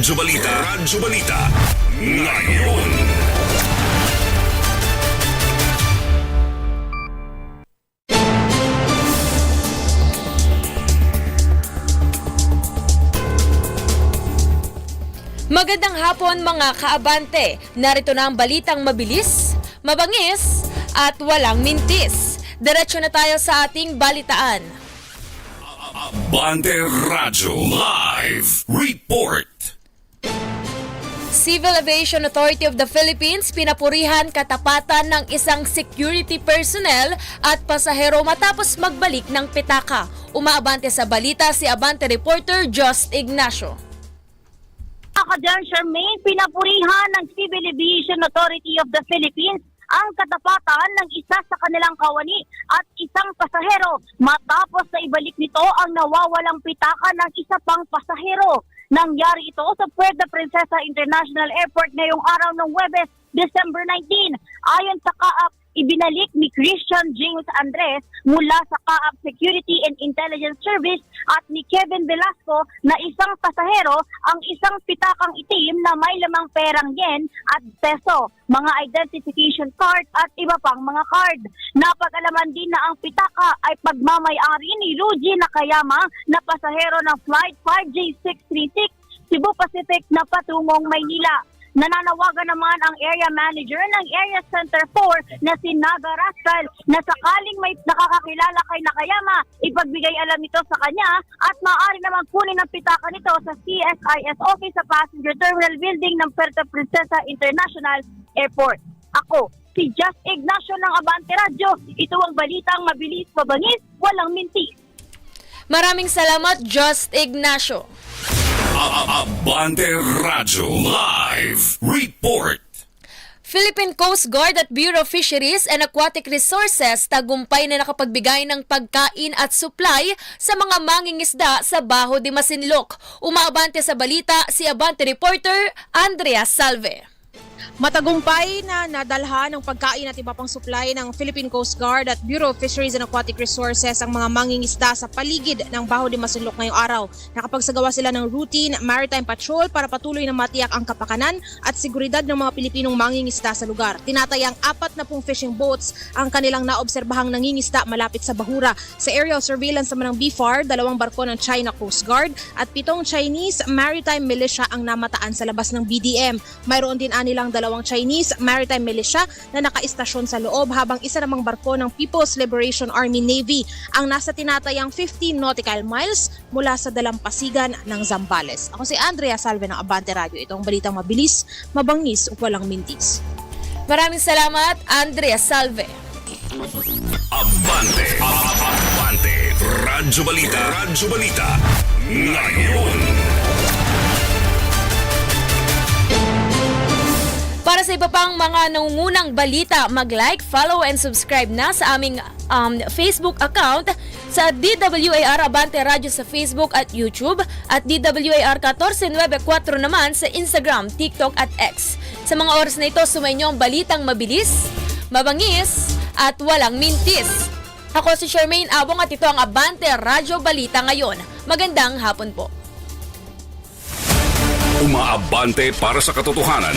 Radyo Balita. Radyo Balita. Ngayon. Magandang hapon mga kaabante. Narito na ang balitang mabilis, mabangis, at walang mintis. Diretso na tayo sa ating balitaan. Abante Radyo Live Report. Civil Aviation Authority of the Philippines pinapurihan katapatan ng isang security personnel at pasahero matapos magbalik ng pitaka. Umaabante sa balita si Abante reporter Just Ignacio. Ako dyan, Charmaine, pinapurihan ng Civil Aviation Authority of the Philippines ang katapatan ng isa sa kanilang kawani at isang pasahero matapos na ibalik nito ang nawawalang pitaka ng isa pang pasahero. Nangyari ito sa Puerto Princesa International Airport ngayong araw ng Webes, December 19. Ayon sa kaap, ibinalik ni Christian James Andres mula sa Kaap Security and Intelligence Service at ni Kevin Velasco na isang pasahero ang isang pitakang itim na may lamang perang yen at peso, mga identification card at iba pang mga card. Napag-alaman din na ang pitaka ay pagmamayari ni Ruji Nakayama na pasahero ng Flight 5J636 Cebu Pacific na patungong Maynila. Nananawagan naman ang area manager ng Area Center 4 na si Naga Rascal na sakaling may nakakakilala kay Nakayama, ipagbigay alam ito sa kanya at maaari naman kunin ang pitaka nito sa CSIS office sa Passenger Terminal Building ng Puerto Princesa International Airport. Ako, si Just Ignacio ng Abante Radio. Ito ang balitang mabilis, mabangis, walang mintis. Maraming salamat Just Ignacio. Abante Radyo Live Report. Philippine Coast Guard at Bureau of Fisheries and Aquatic Resources tagumpay na nakapagbigay ng pagkain at supply sa mga mangingisda sa Baho de Masinloc. Umaabante sa balita si Abante reporter Andrea Salve. Matagumpay na nadalhan ng pagkain at iba pang supply ng Philippine Coast Guard at Bureau of Fisheries and Aquatic Resources ang mga mangingisda sa paligid ng Baho de Masinloc ngayong araw. Nakapagsagawa sila ng routine maritime patrol para patuloy na matiyak ang kapakanan at seguridad ng mga Pilipinong mangingisda sa lugar. Tinatayang apat na pong fishing boats ang kanilang naobserbahang nangingisda malapit sa Bahura. Sa aerial surveillance naman ng BFAR, dalawang barko ng China Coast Guard at pitong Chinese maritime militia ang namataan sa labas ng BDM. Mayroon din anilang dalawang Chinese maritime militia na nakaistasyon sa loob habang isa namang barko ng People's Liberation Army Navy ang nasa tinatayang 15 nautical miles mula sa dalampasigan ng Zambales. Ako si Andrea Salve ng Abante Radio. Ito ang balitang mabilis, mabangis, walang mintis. Maraming salamat Andrea Salve. Abante. Abante. Radyo Balita. Radyo Balita. Ngayon. Para sa iba pang mga nangungunang balita, mag-like, follow, and subscribe na sa aming um, Facebook account sa DWAR Abante Radio sa Facebook at YouTube at DWAR 1494 naman sa Instagram, TikTok at X. Sa mga oras na ito, sumainyo ang balitang mabilis, mabangis, at walang mintis. Ako si Charmaine Abong at ito ang Abante Radio Balita ngayon. Magandang hapon po. Umaabante para sa katotohanan.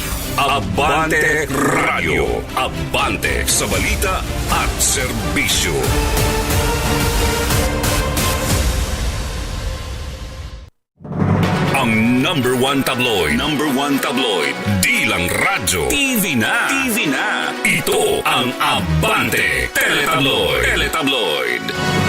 Abante Radio. Abante sa balita at serbisyo. Ang number one tabloid. Number one tabloid. Di lang radyo. TV na. TV na. Ito ang Abante Teletabloid. Teletabloid.